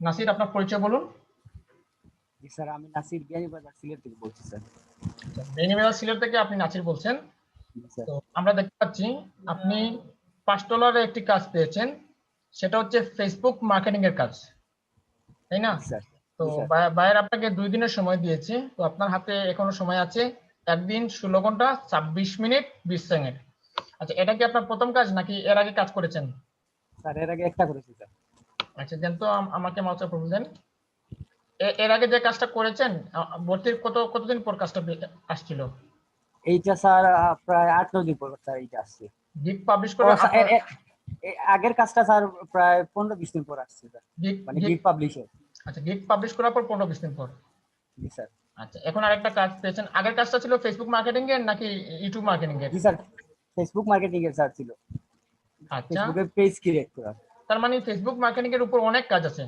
নাসির আপনার পরিচয় বলুন। জি স্যার আমি নাসির বিয়ানীবাজার সিলেট থেকে বলছি স্যার। বেনিমেলা সিলেট থেকে আপনি নাসির বলছেন। তো আমরা দেখতে পাচ্ছি আপনি পাঁচ ডলারের একটি কাজ পেয়েছেন সেটা হচ্ছে ফেসবুক মার্কেটিং এর কাজ। তাই না? তো জি স্যার। বা- বাইরে আপনাকে দুই দিনের সময় দিয়েছে তো আপনার হাতে এখনও সময় আছে একদিন ষোলো ঘণ্টা ছাব্বিশ মিনিট বিশ সেকেন্ড। আচ্ছা এটা কি আপনার প্রথম কাজ নাকি এর আগে কাজ করেছেন? স্যার এর আগে একটা করেছি স্যার। আচ্ছা দেন তো আম- আমাকে মাউসের প্রবলেম দেন এর আগে যে কাজটা করেছেন ভর্তির কত কতদিন পর কাজটা আসছিল? এইটা স্যার প্রায় আট নয় দিন পর স্যার এইটা আসছে। গিগ পাবলিশ করে আগের কাজটা স্যার প্রায় পনেরো বিশ দিন পর আসছে মানে গিগ পাবলিশার আচ্ছা গিগ পাবলিশ করার পর পনেরো বিশ দিন পর? জি স্যার। আচ্ছা এখন আরেকটা কাজ পেয়েছেন। আগের কাজটা ছিল ফেসবুক মার্কেটিং এর নাকি ইউটিউব মার্কেটিং এর জি স্যার ফেসবুক মার্কেটিং এর স্যার ছিল। আচ্ছা। ফেসবুকে পেজ ক্রিয়েট করা। তার মানে ফেসবুক মার্কেটিং এর উপর অনেক কাজ আছে।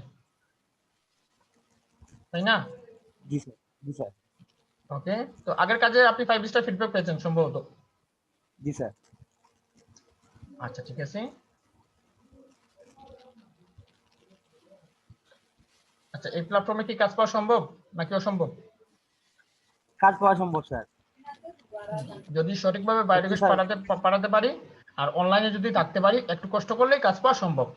তাই না? জি স্যার জি স্যার। ওকে তো আগের কাজে আপনি ফাইভ স্টার ফিডব্যাক পেয়েছেন সম্ভবত। জি স্যার। আচ্ছা ঠিক আছে। আচ্ছা এই প্ল্যাটফর্মে কি কাজ পাওয়া সম্ভব নাকি অসম্ভব? কাজ পাওয়া সম্ভব স্যার। যদি সঠিকভাবে বাইরে পাঠাতে পাঠাতে পারি আর অনলাইনে যদি থাকতে পারি একটু কষ্ট করলেই কাজ পাওয়া সম্ভব।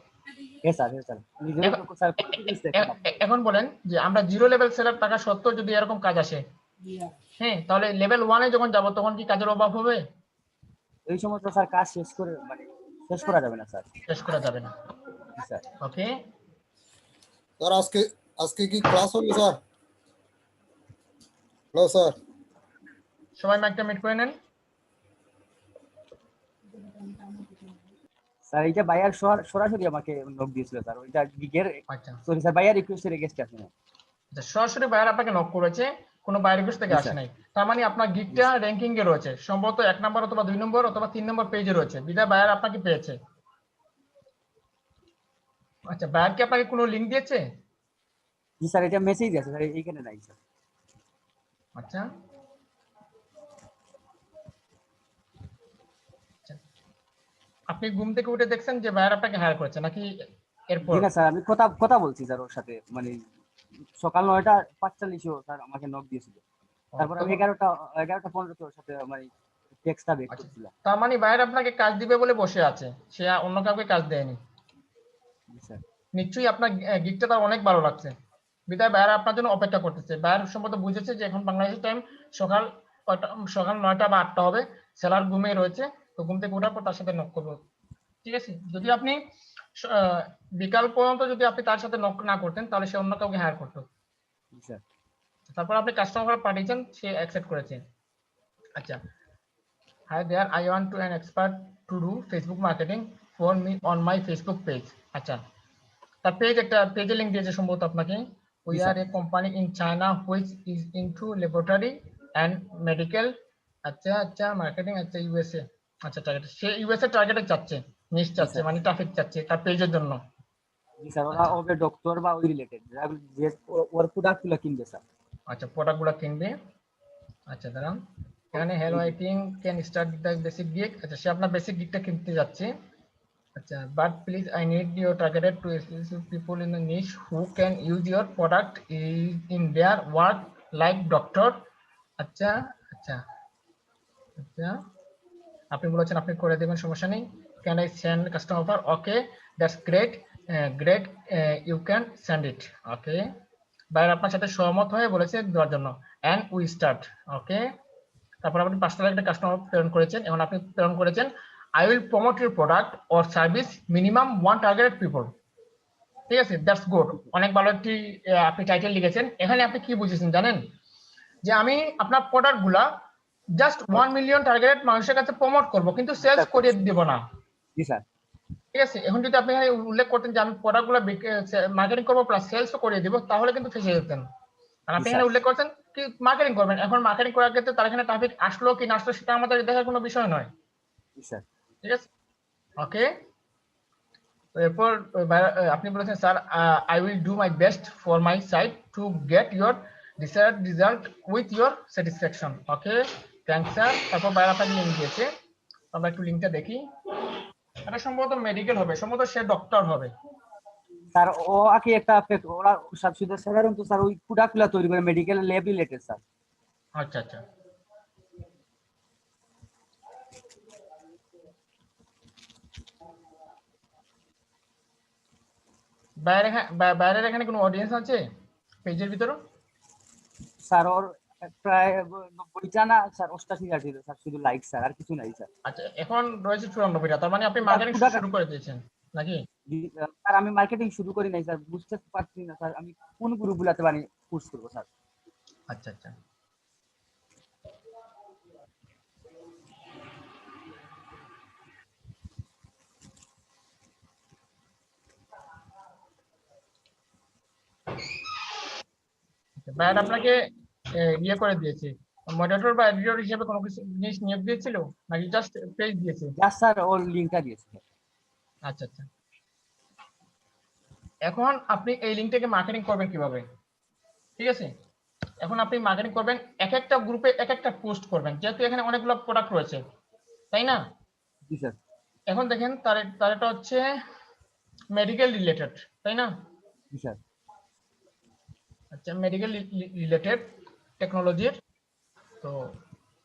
এখন- বলেন যে আমরা জিরো লেভেল সেলার টাকা সত্ত্বেও যদি এরকম কাজ আসে হ্যাঁ তাহলে লেভেল ওয়ানে যখন যাব তখন কি কাজের অভাব হবে? এই সময় তো স্যার কাজ শেষ করে মানে শেষ করা যাবে না স্যার। শেষ করা যাবে না। স্যার ওকে স্যার আজকে আজকে কি ক্লাস হবে স্যার? Hello sir? সবাই মাইকটা মিট করে নেন। স্যার এইটা বাইয়ার সর- সরাসরি আমাকে নোট দিয়েছিল স্যার ওইটা গিগের আচ্ছা। সরি স্যার বাইয়ার রিকোয়েস্টের এগেস্ট আছে না আচ্ছা সরাসরি বাইরে আপনাকে নক করেছে কোনো বাইরে কোর্স থেকে আসে নাই। তার মানে আপনার গিকটা র্যাঙ্কিং এ রয়েছে সম্ভবত এক নম্বর অথবা দুই নম্বর অথবা তিন নম্বর পেজে রয়েছে। বিদায় বায়ার আপনাকে পেয়েছে। আচ্ছা বায়ার কি আপনাকে কোনো লিঙ্ক দিয়েছে? জি স্যার এটা মেসেজ আছে স্যার এইখানে নাই স্যার। আচ্ছা আচ্ছা। আপনি ঘুম থেকে উঠে দেখছেন যে বায়ার আপনাকে হায়ার করেছে নাকি এরপর? না স্যার আমি কথা কথা বলছি স্যার ওর সাথে মানে সকাল নয়টা পাঁচচল্লিশও স্যার আমাকে নক দিয়েছিল। তারপর আমি এগারোটা এগারোটা পনেরোতে ওর সাথে মানে টেক্সটটা বের আচ্ছা। করছিলাম। তার মানে বায়ার আপনাকে কাজ দিবে বলে বসে আছে সে অন্য কাউকে কাজ দেয়নি? স্যার। নিশ্চয়ই আপনার গিকটা তার অনেক ভালো লাগছে। বিদায় বায়ার আপনার জন্য অপেক্ষা করতেছে। বায়ার সম্ভবত বুঝেছে যে এখন বাংলাদেশের টাইম সকাল সকাল নয়টা বা আটটা হবে সেলার ঘুমিয়ে রয়েছে। তো ঘুম থেকে ওঠার পর তার সাথে নক করব। ঠিক আছে? যদি আপনি বিকাল পর্যন্ত যদি আপনি তার সাথে নক না করতেন তাহলে সে অন্য কাউকে হায়ার করতো। তারপর আপনি কাস্টমার পাঠিয়েছেন সে অ্যাকসেপ্ট করেছে। আচ্ছা। Hi there I want to an expert to do Facebook marketing for me on my Facebook page আচ্ছা। তার পেজ একটা পেজে লিঙ্ক দিয়েছে সম্ভবত আপনাকে। We are a company in China which is into laboratory and medical আচ্ছা আচ্ছা marketing আচ্ছা ইউএসএ আচ্ছা টার্গেট সে ইউএসএ টার্গেটে চাচ্ছে নিশ চাচ্ছে sir. মানে ট্রাফিক চাচ্ছে তার পেজের জন্য। জি স্যার ওরা হবে ডক্টর বা ওই রিলেটেড যে ও- ওর প্রোডাক্টগুলো কিনবে স্যার আচ্ছা প্রোডাক্টগুলো কিনবে। আচ্ছা দাঁড়ান। এখানে hello I think can start the basic gig আচ্ছা সে আপনার বেসিক গিগটা কিনতে যাচ্ছে। আচ্ছা but please I need your targeted to exclusive people in the niche who can use your product in their work like doctor আচ্ছা আচ্ছা আচ্ছা। আপনি বলেছেন আপনি করে দেবেন, সমস্যা নেই। Can I send custom offer okay that's great great you can send it okay বাইরে আপনার সাথে সহমত হয়ে বলেছে দেওয়ার জন্য। অ্যান্ড উই স্টার্ট ওকে তারপর আপনি পাঁচটা একটা কাস্টমার প্রেরণ করেছেন। এবং আপনি প্রেরণ করেছেন I will promote your product or service minimum one targeted people ঠিক আছে দ্যাটস গুড অনেক ভালো একটি আপনি টাইটেল লিখেছেন। এখানে আপনি কি বুঝেছেন জানেন? যে আমি আপনার প্রোডাক্টগুলা জাস্ট ওয়ান মিলিয়ন টার্গেটেড মানুষের কাছে প্রমোট করব কিন্তু সেলস করিয়ে দিব না। জি স্যার। ঠিক আছে? এখন যদি আপনি উল্লেখ করতেন যে আমি প্রোডাক্টগুলো মার্কেটিং করব প্লাস সেলসও করিয়ে দিব তাহলে কিন্তু ফেসে যেতেন। আর আপনি এখানে উল্লেখ করছেন কি মার্কেটিং করবেন? এখন মার্কেটিং করার ক্ষেত্রে তার এখানে ট্রাফিক আসলো কি না আসলো সেটা আমাদের দেখার কোনো বিষয় নয়। ঠিক আছে? ওকে তো এরপর আপনি বলেছেন sir I will do my best for my site to get your decide result with your satisfaction okay thank sir তারপর বাইরে আপনাকে লিঙ্ক দিয়েছে আমরা একটু লিঙ্কটা দেখি। এটা সম্ভবত মেডিকেল হবে সম্ভবত সে ডক্টর হবে। স্যার ও আগে একটা ওরা সব শুধু সাধারণত স্যার ওই প্রোডাক্টগুলো তৈরি করে মেডিকেল ল্যাব রিলেটেড স্যার। আচ্ছা আচ্ছা। বাইরে বাইরের এখানে কোনো অডিয়েন্স আছে? পেজের ভিতরে? স্যার ওর প্রায় নব্বইটা না স্যার ছিল স্যার শুধু লাইক স্যার আর কিছু নাই স্যার। আচ্ছা এখন রয়েছে চুরানব্বইটা তার মানে আপনি মার্কেটিং শুরু করে দিয়েছেন নাকি স্যার আমি মার্কেটিং শুরু করি নাই স্যার বুঝতে পারছি না স্যার আমি কোন গ্রুপগুলোতে মানে করব স্যার? আচ্ছা আচ্ছা। ব্যাড আপনাকে ইয়ে করে দিয়েছে। মডারেটর বা এডিটর হিসেবে কোনো কিছু জিনিস নিয়োগ দিয়েছিল? নাকি জাস্ট পেজ দিয়েছে? জাস্ট স্যার ওর লিঙ্কটা দিয়েছে। আচ্ছা আচ্ছা। এখন আপনি এই লিঙ্কটাকে মার্কেটিং করবেন কীভাবে? ঠিক আছে? এখন আপনি মার্কেটিং করবেন এক একটা গ্রুপে এক একটা পোস্ট করবেন। যেহেতু এখানে অনেকগুলো প্রোডাক্ট রয়েছে। তাই না? জি স্যার এখন দেখেন তার তার এটা হচ্ছে মেডিকেল রিলেটেড তাই না? জি স্যার আচ্ছা মেডিকেল রিলেটেড টেকনোলজির তো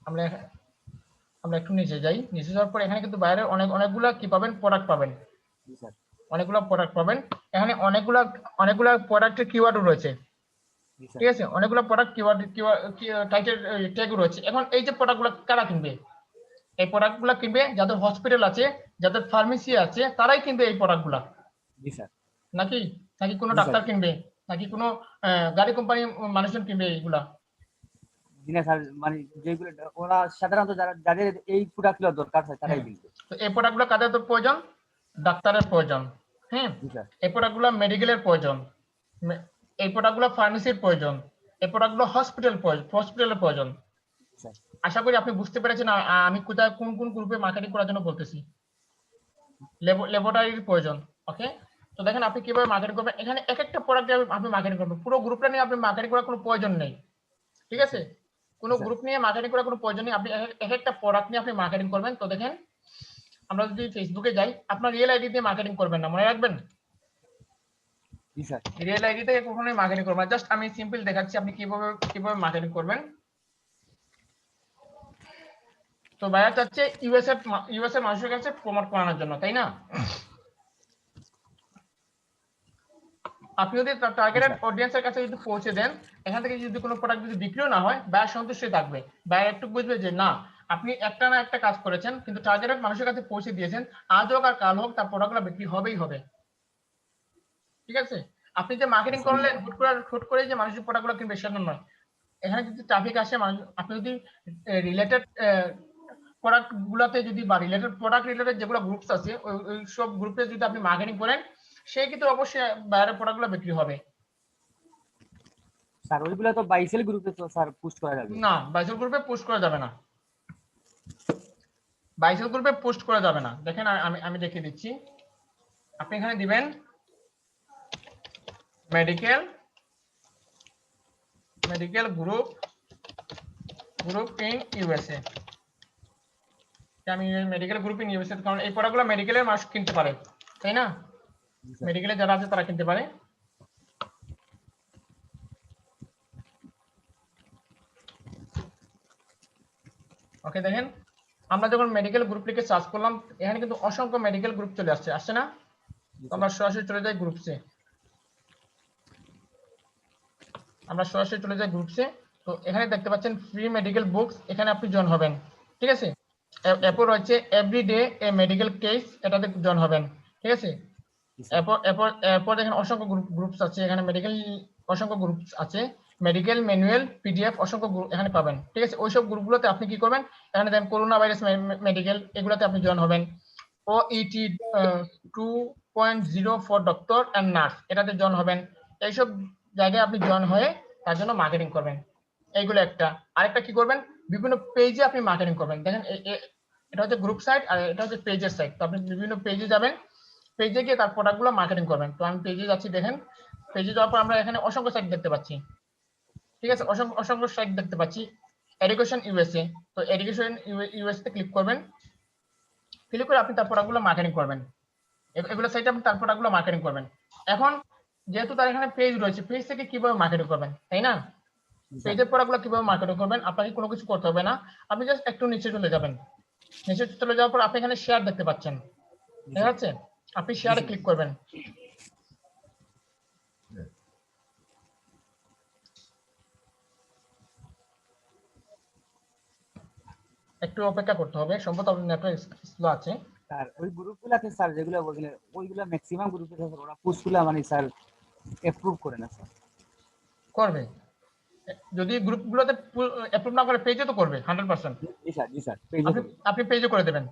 আমরা আমরা একটু নিচে যাই। নিচে যাওয়ার পর এখানে কিন্তু বাইরে অনেক অনেকগুলা কি পাবেন? প্রোডাক্ট পাবেন। অনেকগুলো প্রোডাক্ট পাবেন। এখানে অনেকগুলা অনেকগুলা প্রোডাক্টের কিওয়ার্ডও রয়েছে। ঠিক আছে? অনেকগুলো প্রোডাক্ট কিওয়ার্ড টাইটেল ট্যাগ রয়েছে। এখন এই যে প্রোডাক্টগুলো কারা কিনবে? এই প্রোডাক্টগুলো কিনবে যাদের হসপিটাল আছে যাদের ফার্মেসি আছে তারাই কিনবে এই প্রোডাক্টগুলো জি স্যার। নাকি? নাকি কোনো ডাক্তার কিনবে? নাকি কোনো গাড়ি কোম্পানি মানুষজন কিনবে এইগুলা? জি না স্যার মানে যেগুলো ওরা সাধারণত যারা যাদের এই প্রোডাক্টগুলো দরকার হয় তারাই। কিনবে তো এই প্রোডাক্টগুলো কাদের তো প্রয়োজন? ডাক্তারের প্রয়োজন। হ্যাঁ এই প্রোডাক্টগুলো মেডিকেলের প্রয়োজন। এই প্রোডাক্টগুলো ফার্মেসির প্রয়োজন। এই প্রোডাক্টগুলো হসপিটাল হসপিটালের প্রয়োজন। আশা করি আপনি বুঝতে পেরেছেন আমি কোথায় কোন কোন গ্রুপে মার্কেটিং করার জন্য বলতেছি। ল্যাবরেটরির প্রয়োজন ওকে তো দেখেন আপনি কীভাবে মার্কেটিং করবেন? এখানে এক একটা প্রোডাক্ট আপনি মার্কেটিং করবেন। পুরো গ্রুপটা নিয়ে আপনি মার্কেটিং করার কোনো প্রয়োজন নেই। ঠিক আছে? কোনো আচ্ছা। গ্রুপ নিয়ে মার্কেটিং করার কোনো প্রয়োজন নেই। আপনি এক- এক একটা প্রোডাক্ট নিয়ে আপনি মার্কেটিং করবেন। তো দেখেন আমরা যদি ফেসবুকে যাই আপনার রিয়েল আইডি দিয়ে মার্কেটিং করবেন না মনে রাখবেন? রিয়েল আইডি থেকে কখনোই মার্কেটিং করবেন না। জাস্ট আমি সিম্পল দেখাচ্ছি আপনি কীভাবে কীভাবে মার্কেটিং করবেন। তো ভাইয়া চাচ্ছে ইউএসএ ইউএসএ মানুষের কাছে প্রমোট করানোর জন্য তাই না? আপনি যদি টার্গেটেড অডিয়েন্সের কাছে যদি পৌঁছে দেন এখান থেকে যদি কোনো প্রোডাক্ট যদি বিক্রিও না হয় ব্যয় সন্তুষ্টই থাকবে। ব্যয় একটু বুঝবে যে না আপনি একটা না একটা কাজ করেছেন কিন্তু টার্গেটেড মানুষের কাছে পৌঁছে দিয়েছেন আজ হোক আর কাল হোক তার প্রোডাক্টগুলো বিক্রি হবেই হবে। ঠিক আছে? আপনি যে মার্কেটিং করলেন হুট করে হুট করে যে মানুষের প্রোডাক্টগুলো কিনবে সেটা নয়। এখানে যদি ট্রাফিক আসে মানুষ আপনি যদি রিলেটেড প্রোডাক্ট গুলাতে যদি বা রিলেটেড প্রোডাক্ট রিলেটেড যেগুলো গ্রুপস আছে ওই ওই সব গ্রুপে যদি আপনি মার্কেটিং করেন সে কিন্তু অবশ্যই বাইরের প্রোডাক্টগুলো বিক্রি হবে। স্যার ওইগুলো তো বাইসেল গ্রুপে তো স্যার পোস্ট করা যাবে। না বাইসেল গ্রুপে পোস্ট করা যাবে না। বাইসেল গ্রুপে পোস্ট করা যাবে না। দেখেন আমি আমি দেখিয়ে দিচ্ছি। আপনি এখানে দিবেন medical medical group group in USA আমি মেডিকেল গ্রুপ ইন ইউএসএ কারণ এই প্রোডাক্টগুলো মেডিকেলের মানুষ কিনতে পারে তাই না? মেডিকেলে যারা আছে তারা কিনতে পারে। ওকে দেখেন, আমরা যখন মেডিকেল গ্রুপ লিখে সার্চ করলাম, এখানে কিন্তু অসংখ্য মেডিকেল গ্রুপ চলে আসছে। আসছে না? আমরা সরাসরি চলে যাই গ্রুপসে আমরা সরাসরি চলে যাই গ্রুপসে তো এখানে দেখতে পাচ্ছেন ফ্রি মেডিকেল বুকস এখানে আপনি জয়েন হবেন। ঠিক আছে? এরপর রয়েছে এভরিডে এ মেডিকেল কেস এটাতে জয়েন হবেন। ঠিক আছে? এরপর এরপর এরপর দেখেন অসংখ্য গ্রুপ গ্রুপস আছে, এখানে মেডিকেল অসংখ্য গ্রুপস আছে। মেডিকেল ম্যানুয়াল পিডিএফ অসংখ্য group এখানে পাবেন। ঠিক আছে? ওইসব গ্রুপগুলোতে আপনি কি করবেন? এখানে দেন করোনা ভাইরাস মেডিকেল এগুলোতে আপনি জয়েন হবেন। O ET two point zero for doctor and nurse এটাতে জয়েন হবেন। এইসব জায়গায় আপনি জয়েন হয়ে তার জন্য মার্কেটিং করবেন। এইগুলো একটা। আরেকটা কি করবেন? বিভিন্ন পেজে আপনি মার্কেটিং করবেন। দেখেন এটা হচ্ছে গ্রুপ সাইট আর এটা হচ্ছে পেজের সাইট তো আপনি বিভিন্ন পেজে যাবেন। পেজে গিয়ে তার প্রোডাক্টগুলো মার্কেটিং করবেন। তো আমি পেজে যাচ্ছি, দেখেন। পেজে যাওয়ার পর আমরা এখানে অসংখ্য সাইট দেখতে পাচ্ছি। ঠিক আছে? অসংখ্য অসংখ্য সাইট দেখতে পাচ্ছি। এডুকেশন ইউএসএ তো এডুকেশন ইউএসএ তে ক্লিক করবেন। ক্লিক করে আপনি তার প্রোডাক্টগুলো মার্কেটিং করবেন। এগুলো সাইটে আপনি তার প্রোডাক্টগুলো মার্কেটিং করবেন। এখন যেহেতু তার এখানে পেজ রয়েছে পেজ থেকে কীভাবে মার্কেটিং করবেন, তাই না? পেজের প্রোডাক্টগুলো কীভাবে মার্কেটিং করবেন, আপনাকে কোনো কিছু করতে হবে না। আপনি জাস্ট একটু নিচে চলে যাবেন। নিচে চলে যাওয়ার পর আপনি এখানে শেয়ার দেখতে পাচ্ছেন। ঠিক আছে? আপনি শেয়ারে ক্লিক করবেন। একটু অপেক্ষা করতে হবে। সম্ভবত আপনার নেটওয়ার্ক স্লো আছে। স্যার ওই গ্রুপগুলোতে স্যার যেগুলো বলছিলেন ওইগুলো ম্যাক্সিমাম গ্রুপে স্যার। ওরা পোস্টগুলো মানে স্যার অ্যাপ্রুভ করে না স্যার। করবে। যদি গ্রুপগুলোতে অ্যাপ্রুভ না করে পেজে তো করবে হান্ড্রেড পার্সেন্ট জি স্যার জি স্যার আপনি পেজে করে দেবেন।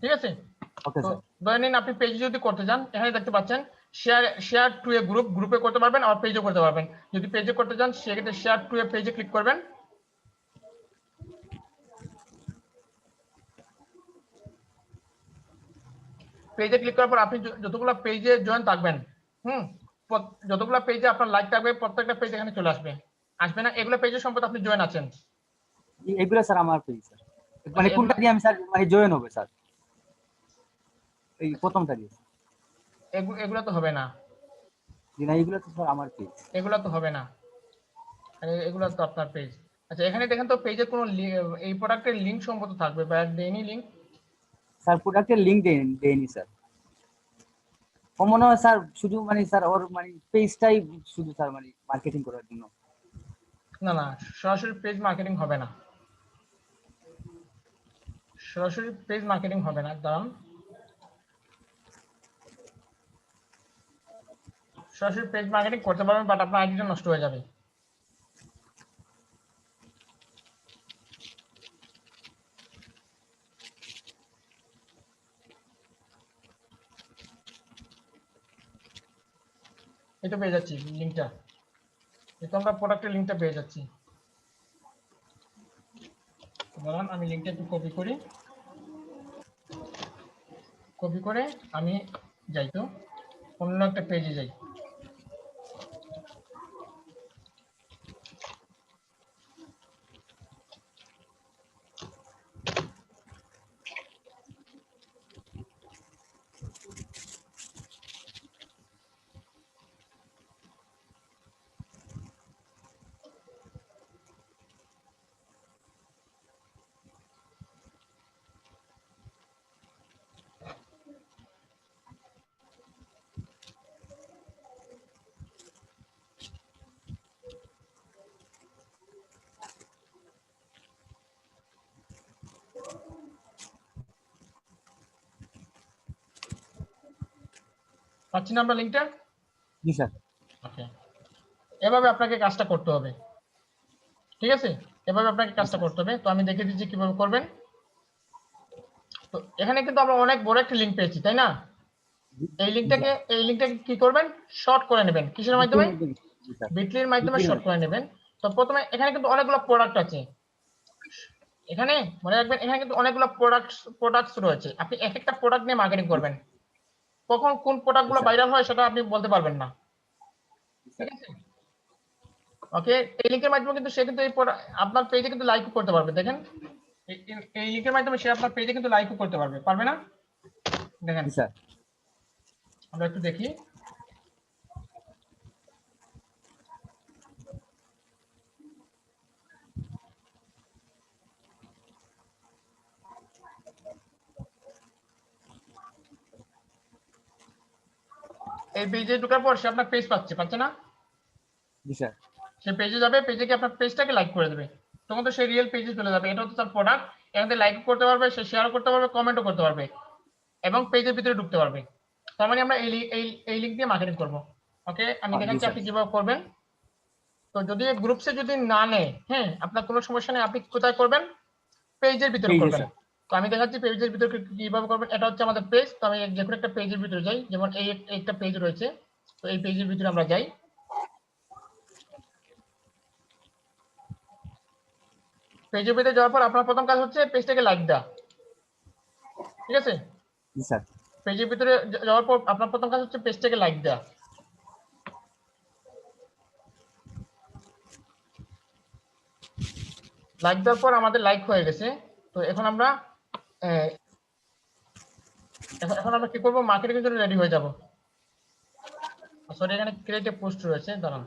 ঠিক আছে? ধরে নিন আপনি পেজে যদি করতে চান এখানে দেখতে পাচ্ছেন share share to a group গ্রুপে করতে পারবেন আর পেজে করতে পারবেন। যদি পেজে করতে চান সেক্ষেত্রে শেয়ার টু এ পেজে ক্লিক করবেন পেজে ক্লিক করার পর আপনি যতগুলো পেজে জয়েন থাকবেন হুম যতগুলো পেজে আপনার লাইক থাকবে প্রত্যেকটা পেজ এখানে চলে আসবে। আসবে না এগুলো পেজের সম্পর্কে আপনি জয়েন আছেন। এইগুলো স্যার আমার পেজ স্যার মানে কোনটা দিয়ে আমি স্যার মানে জয়েন হবে স্যার এই প্রথমটা দিয়ে এগুলো তো হবে না। জি না এইগুলো তো স্যার আমার পেজ এগুলো তো হবে না। এগুলো তো আপনার পেজ আচ্ছা এখানে দেখেন তো পেজের কোনো এই প্রোডাক্টের লিংক সম্ভবত থাকবে বা দেয়নি লিংক স্যার প্রোডাক্টের লিঙ্ক দেয়নি স্যার ও মনে হয় স্যার শুধু মানে স্যার ওর মানে পেজটাই শুধু স্যার মানে মার্কেটিং করার জন্য। না না সরাসরি পেজ মার্কেটিং হবে না। সরাসরি পেজ মার্কেটিং হবে না দাঁড়ান। সরাসরি পেজ মার্কেটিং করতে পারবেন বাট আপনার আইডিটা নষ্ট হয়ে যাবে। এটা পেয়ে যাচ্ছি লিঙ্কটা এটা আমরা প্রোডাক্টের লিঙ্কটা পেয়ে যাচ্ছি। দাঁড়ান, আমি লিঙ্কটা একটু কপি করি। কপি করে আমি যাই তো, অন্য একটা পেজে যাই। পাচ্ছি না আমরা লিঙ্কটা জি স্যার। ওকে এভাবে আপনাকে কাজটা করতে হবে। ঠিক আছে? এভাবে আপনাকে কাজটা করতে হবে। তো আমি দেখে দিচ্ছি কীভাবে করবেন। তো এখানে কিন্তু আমরা অনেক বড় একটা লিঙ্ক পেয়েছি তাই না? এই লিঙ্কটাকে এই লিঙ্কটাকে কি করবেন? শর্ট করে নেবেন। কিসের মাধ্যমে? বিটলির মাধ্যমে শর্ট করে নেবেন। তো প্রথমে এখানে কিন্তু অনেকগুলো প্রোডাক্ট আছে। এখানে মনে রাখবেন এখানে কিন্তু অনেকগুলো প্রোডাক্টস প্রোডাক্টস রয়েছে। আপনি এক একটা প্রোডাক্ট নিয়ে মার্কেটিং করবেন। কখন কোন প্রোডাক্টগুলো আচ্ছা। ভাইরাল হয় সেটা আপনি বলতে পারবেন না। ঠিক আছে? ওকে এই লিঙ্কের মাধ্যমে কিন্তু সে কিন্তু এই আপনার পেজে কিন্তু লাইক করতে পারবে দেখেন। এই- লিঙ্কের মাধ্যমে সে আপনার পেজে কিন্তু লাইক করতে পারবে পারবে না? দেখেন। স্যার আমরা একটু দেখি। এই পেজে ঢোকার পর সে আপনার পেজ পাচ্ছে পাচ্ছে না? জি স্যার সে পেজে যাবে পেজে গিয়ে আপনার পেজটাকে লাইক করে দেবে। তখন তো সে রিয়েল পেজে চলে যাবে। এটা হচ্ছে তার প্রোডাক্ট এখানে লাইক করতে পারবে সে শেয়ার করতে পারবে কমেন্টও করতে পারবে। এবং পেজের ভিতরে ঢুকতে পারবে। তার মানে আমরা এই এই লিঙ্ক দিয়ে মার্কেটিং করব। ওকে আমি দেখাচ্ছি আপনি কীভাবে করবেন। তো যদি গ্রুপসে যদি না নেয় হ্যাঁ আপনার কোনো সমস্যা নেই আপনি কোথায় করবেন? পেজের ভিতরে করবেন। তো আমি দেখাচ্ছি পেজের ভিতরে কীভাবে করবেন। এটা হচ্ছে আমাদের পেজ তো আমি যে কোনো একটা পেজের ভিতরে যাই। যেমন এই একটা পেজ রয়েছে তো এই পেজের ভিতরে আমরা যাই। পেজের ভিতরে যাওয়ার পর আপনার প্রথম কাজ হচ্ছে পেজটাকে লাইক দেওয়া। ঠিক আছে? স্যার। পেজের ভিতরে যাওয়ার পর আপনার প্রথম কাজ হচ্ছে পেজটাকে লাইক দেওয়া। লাইক দেওয়ার পর আমাদের লাইক হয়ে গেছে। তো এখন আমরা এখন এখন আমরা কি করব? মার্কেটিং এর জন্য রেডি হয়ে যাব। সরি এখানে ক্রিয়েটিভ পোস্ট রয়েছে, দাঁড়ান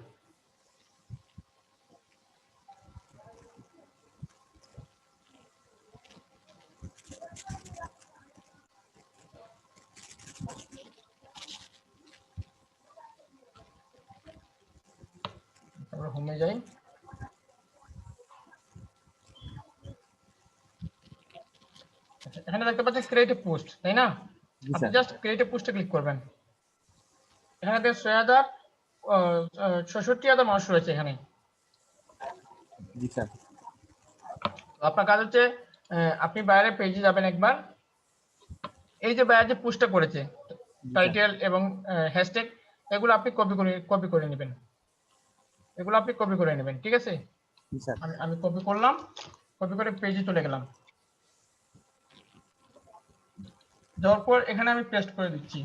তারপর হোমে যাই আচ্ছা, এখানে দেখতে পাচ্ছেন ক্রিয়েট এ পোস্ট তাই না? আপনি জাস্ট ক্রিয়েট এ পোস্টে ক্লিক করবেন। এখানে দেখেন ছয় হাজার ছষট্টি হাজার মানুষ রয়েছে এখানে। আপনার কাজ হচ্ছে আপনি বাইরে পেজে যাবেন একবার। এই যে বাইরে যে পোস্টটা করেছে টাইটেল এবং হ্যাশট্যাগ এগুলো আপনি কপি করে কপি করে নেবেন। এগুলো আপনি কপি করে নেবেন ঠিক আছে? আমি আমি কপি করলাম কপি করে পেজে চলে গেলাম। যাওয়ার পর এখানে আমি পেস্ট করে দিচ্ছি।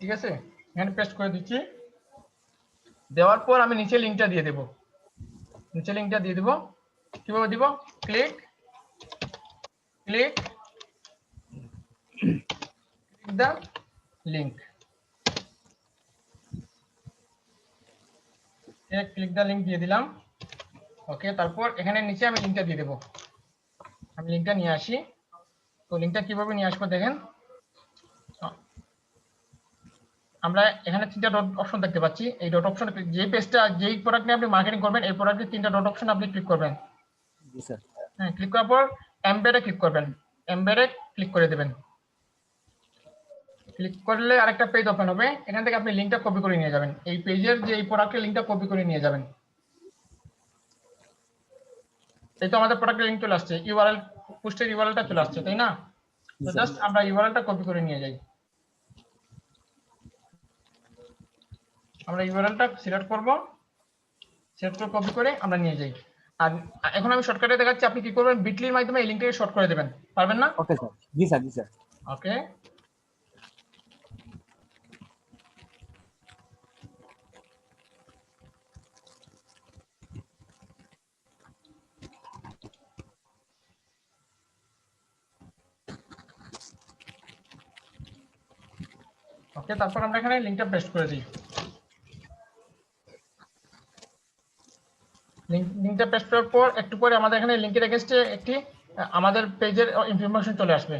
ঠিক আছে? এখানে পেস্ট করে দিচ্ছি। দেওয়ার পর আমি নিচে লিঙ্কটা দিয়ে দেব। নিচে লিঙ্কটা দিয়ে দেব। কীভাবে দিব? Click click click the link click the link দিয়ে দিলাম। ওকে তারপর এখানে নিচে আমি লিঙ্কটা দিয়ে দেবো। আমি লিঙ্কটা নিয়ে আসি। তো লিঙ্কটা কীভাবে নিয়ে আসব দেখেন? আমরা এখানে তিনটা ডট অপশন দেখতে পাচ্ছি। এই ডট অপশন যে পেজটা যেই প্রোডাক্ট নিয়ে আপনি মার্কেটিং করবেন এই প্রোডাক্টের তিনটা ডট অপশন আপনি ক্লিক করবেন। জি স্যার। হ্যাঁ ক্লিক করার পর এমবেডে ক্লিক করবেন। এমবেডে ক্লিক করে দেবেন। ক্লিক করলে আরেকটা পেজ ওপেন হবে। এখান থেকে আপনি লিঙ্কটা কপি করে নিয়ে যাবেন। এই পেজের যে এই প্রোডাক্টের লিঙ্কটা কপি করে নিয়ে যাবেন। এই তো আমাদের প্রোডাক্টের লিঙ্ক চলে আসছে। ইউআরএল পোস্টের ইউআরএলটা চলে আসছে তাই না? তো জাস্ট আমরা ইউআরএলটা কপি করে নিয়ে যাই। আমরা ইউআরএলটা সিলেক্ট করব। সিলেক্ট করে কপি করে আমরা নিয়ে যাই। আর এখন আমি শর্টকাটে দেখাচ্ছি আপনি কি করবেন? বিটলির মাধ্যমে এই লিংকটাকে শর্ট করে দেবেন। পারবেন না? ওকে স্যার জি স্যার জি স্যার ওকে ওকে তারপর আমরা এখানে লিঙ্কটা পেস্ট করে দিই। লিঙ্কটা পেস্ট করার পর একটু পরে আমাদের এখানে লিঙ্কের এগেনস্টে একটি আমাদের পেজের ইনফরমেশন চলে আসবে।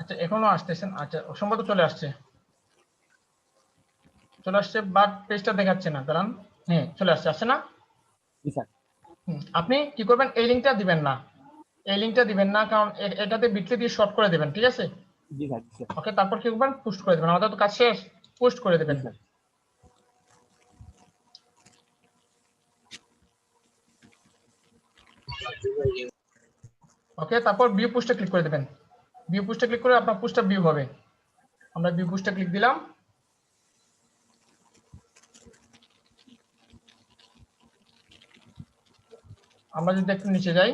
আচ্ছা এখনও আসতেছেন আচ্ছা সম্ভবত চলে আসছে। চলে আসছে বাট পেজটা দেখাচ্ছে না দাঁড়ান। হ্যাঁ চলে আসছে আসছে না? আপনি কি করবেন? এই লিঙ্কটা দিবেন না। এই লিঙ্কটা দিবেন না কারণ এটাতে বিটলি দিয়ে শর্ট করে দেবেন ঠিক আছে? জি স্যার ওকে তারপর কি করবেন পোস্ট করে দেবেন আমাদের তো কাজ শেষ পোস্ট করে দেবেন। স্যার ওকে তারপর ভিউ পোস্টে ক্লিক করে দেবেন। ভিউ পোস্টে ক্লিক করে আপনার পোস্টটা ভিউ হবে। আমরা ভিউ পোস্টে ক্লিক দিলাম। আমরা যদি একটু নিচে যাই।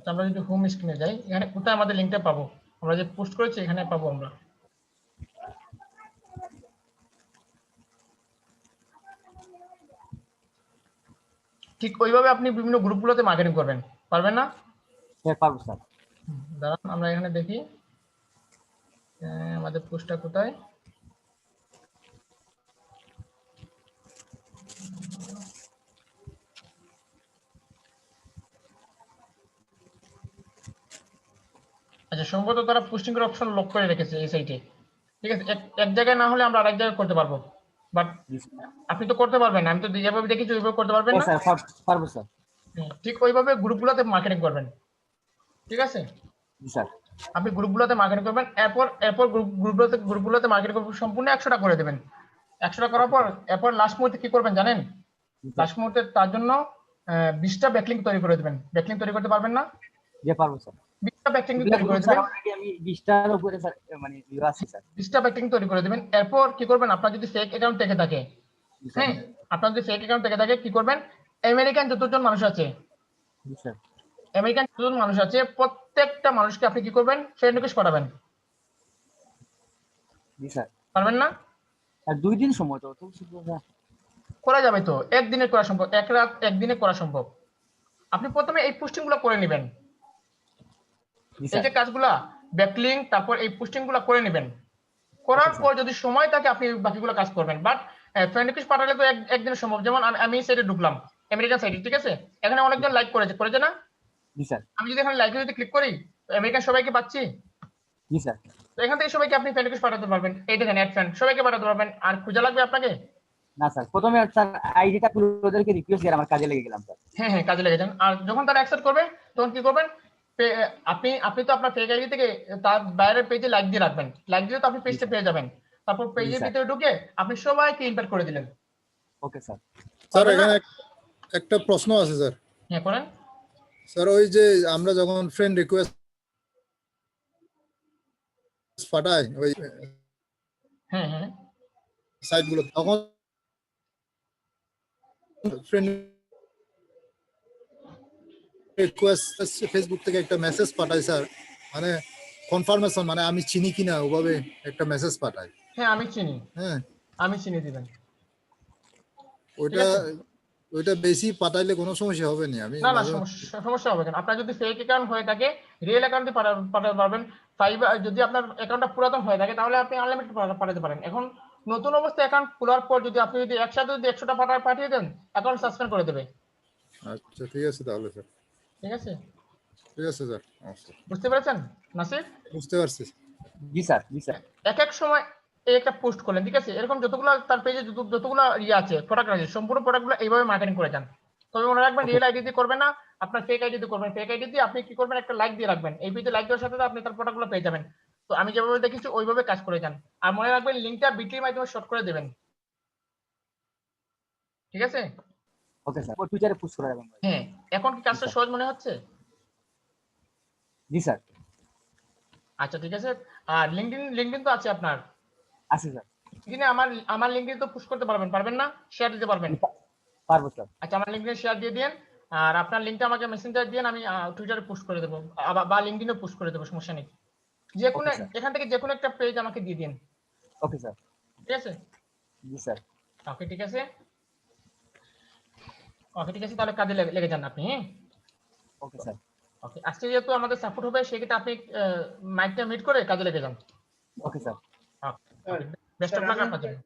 আচ্ছা, আমরা যদি হোম স্ক্রিনে যাই এখানে কোথায় আমাদের লিঙ্কটা পাবো? আমরা যে পোস্ট করেছি এখানে পাবো আমরা। ঠিক ওইভাবে আপনি বিভিন্ন গ্রুপগুলোতে মার্কেটিং করবেন। পারবেন না? স্যার পারব স্যার। দাঁড়ান আমরা এখানে দেখি। আমাদের পোস্টটা কোথায়? আচ্ছা সম্ভবত তারা পোস্টিং এর অপশন লক করে রেখেছে এই সাইটে ঠিক আছে? এক- জায়গায় না হলে আমরা আরেক জায়গায় করতে পারব। বাট আপনি তো করতে পারবেন আমি তো যেভাবে দেখেছি ওইভাবে করতে পারবেন না। স্যার পারব স্যার। ঠিক ওইভাবে গ্রুপগুলোতে মার্কেটিং করবেন। ঠিক আছে? জি স্যার। আপনি গ্রুপগুলোতে মার্কেটিং করবেন। এরপর এরপর গ্রুপগুলোতে গ্রুপগুলোতে মার্কেটিং করবেন। সম্পূর্ণ একশোটা করে দেবেন। একশোটা করার পর এরপর লাস্ট মুহূর্তে কি করবেন জানেন? লাস্ট মুহূর্তে তার জন্য বিশটা ব্যাকলিং তৈরি করে দেবেন। ব্যাকলিং তৈরি করতে পারবেন না? যে পারব স্যার। তৈরি করে দেবেন। স্যার মানে আছে স্যার বিশটা ব্যাকলিং তৈরি করে দেবেন। এরপর কি করবেন? আপনার যদি ফেক অ্যাকাউন্ট থেকে থাকে হ্যাঁ? আপনার যদি ফেক অ্যাকাউন্ট থেকে থাকে কি করবেন? আমেরিকান যতজন মানুষ আছে আমেরিকান যতজন মানুষ আছে প্রত্যেকটা মানুষকে আপনি কি করবেন? ফ্রেন্ড রিকোয়েস্ট পাঠাবেন। পারবেন না? আর দুই দিন সময় তো করা যাবে তো। একদিনে করা সম্ভব। এক রাত একদিনে করা সম্ভব। আপনি প্রথমে এই পোস্টিংগুলো করে নেবেন। এই যে কাজগুলা ব্যাকলিং তারপর এই পোস্টিংগুলো করে নেবেন। করার আচ্ছা, পর যদি সময় থাকে আপনি বাকিগুলো কাজ করবেন। বাট ফ্রেন্ড রিকোয়েস্ট পাঠালে তো এক- একদিনে সম্ভব। যেমন আমি- আমি সাইডে ঢুকলাম আমেরিকান সাইডে ঠিক আছে? এখানে অনেকজন লাইক করেছে। করেছে না? জি স্যার। আমি যদি এখানে লাইকে যদি ক্লিক করি আমেরিকান সবাইকে পাচ্ছি? জি স্যার। তো এখান থেকে সবাইকে আপনি ফ্রেন্ড রিকোয়েস্ট পাঠাতে পারবেন। এই দেখেন অ্যাড ফ্রেন্ড সবাইকে পাঠাতে পারবেন। আর খোঁজা লাগবে আপনাকে? না স্যার। প্রথমে স্যার আইডিটা খুলে ওদেরকে রিকোয়েস্ট দিয়ে আমার কাজে লেগে গেলাম স্যার। হ্যাঁ হ্যাঁ কাজে লেগে যান। আর যখন তারা অ্যাকসেপ্ট করবে তখন কি করবেন? আপনি আপনি তো আপনার ফেক আইডি থেকে তার বাইরের পেজে লাইক দিয়ে রাখবেন। লাইক দিলে তো আপনি পেজটা পেয়ে যাবেন। তারপর পেজের ভিতরে ঢুকে আপনি সবাইকে ইনভাইট করে দিলেন। ওকে স্যার স্যার এখানে একটা প্রশ্ন আছে স্যার হ্যাঁ করেন। স্যার ওই যে আমরা যখন ফ্রেন্ড রিকোয়েস্ট পাঠাই ওই হ্যাঁ হ্যাঁ। সাইটগুলো তখন ফ্রেন্ড রিকোয়েস্ট ফেসবুক থেকে একটা মেসেজ পাঠাই স্যার মানে কনফার্মেশন মানে আমি চিনি কিনা ওভাবে একটা মেসেজ পাঠাই হ্যাঁ আমি চিনি। হ্যাঁ। আমি চিনি দিবেন। ওইটা ওইটা বেশি পাঠাইলে কোনো সমস্যা হবে না আমি না না সমস্যা হবে কেন? আপনার যদি ফেক অ্যাকাউন্ট হয়ে থাকে রিয়েল অ্যাকাউন্টে পাঠাতে পারবেন। ফাইবার যদি আপনার অ্যাকাউন্টটা পুরাতন হয়ে থাকে তাহলে আপনি আনলিমিটেড পাঠাতে পারেন। এখন নতুন অবস্থায় অ্যাকাউন্ট খোলার পর যদি আপনি যদি একসাথে যদি একশোটা পাঠায় পাঠিয়ে দেন অ্যাকাউন্ট সাসপেন্ড করে দেবে। আচ্ছা ঠিক আছে তাহলে স্যার ঠিক আছে? ঠিক আছে স্যার বুঝতে পেরেছেন? নাসির? বুঝতে পারছি জি স্যার জি স্যার। এক এক সময় একটা পোস্ট করলেন ঠিক আছে? এরকম যতগুলো তার পেজে যতগুলো ইয়ে আছে প্রোডাক্ট আছে সম্পূর্ণ প্রোডাক্টগুলো এইভাবে মার্কেটিং করে যান। তবে মনে রাখবেন রিয়েল আইডি দিয়ে করবেন না আপনার ফেক আইডি দিয়ে করবেন। ফেক আইডি দিয়ে আপনি কি করবেন? একটা লাইক দিয়ে রাখবেন। এই ভিডিও লাইক দেওয়ার সাথে সাথে আপনি তার প্রোডাক্টগুলো পেয়ে যাবেন। তো আমি যেভাবে দেখেছি ওইভাবে কাজ করে যান। আর মনে রাখবেন লিঙ্কটা বিটলির মাধ্যমে শর্ট করে দেবেন। ঠিক আছে? ওকে স্যার টুইটারে পোস্ট করে ভাই। হ্যাঁ এখন কি কাজটা সহজ মনে হচ্ছে? জি স্যার আচ্ছা ঠিক আছে। আর তো আছে আপনার? আছে স্যার আমার আমার তো পুশ করতে পারবেন পারবেন না? শেয়ার দিতে পারবেন? পারব স্যার আচ্ছা আমার শেয়ার দিয়ে দিন আর আপনার লিঙ্কটা আমাকে মেসেঞ্জার দিন আমি টুইটারে পোস্ট করে দেবো। বা লিঙ্কডিনে পোস্ট করে দেবো সমস্যা নেই। যে কোনো এখান থেকে যে কোনো একটা পেজ আমাকে দিয়ে দিন। ওকে স্যার ঠিক আছে? জি স্যার ওকে ঠিক আছে। ওকে ঠিক আছে তাহলে কাজে লেগে যান আপনি হ্যাঁ? ওকে স্যার ওকে আজকে যেহেতু আমাদের সাপোর্ট হবে সেক্ষেত্রে আপনি মাইকটা মিট করে কাজে লেগে যান। Okay sir best of luck আপনার জন্য।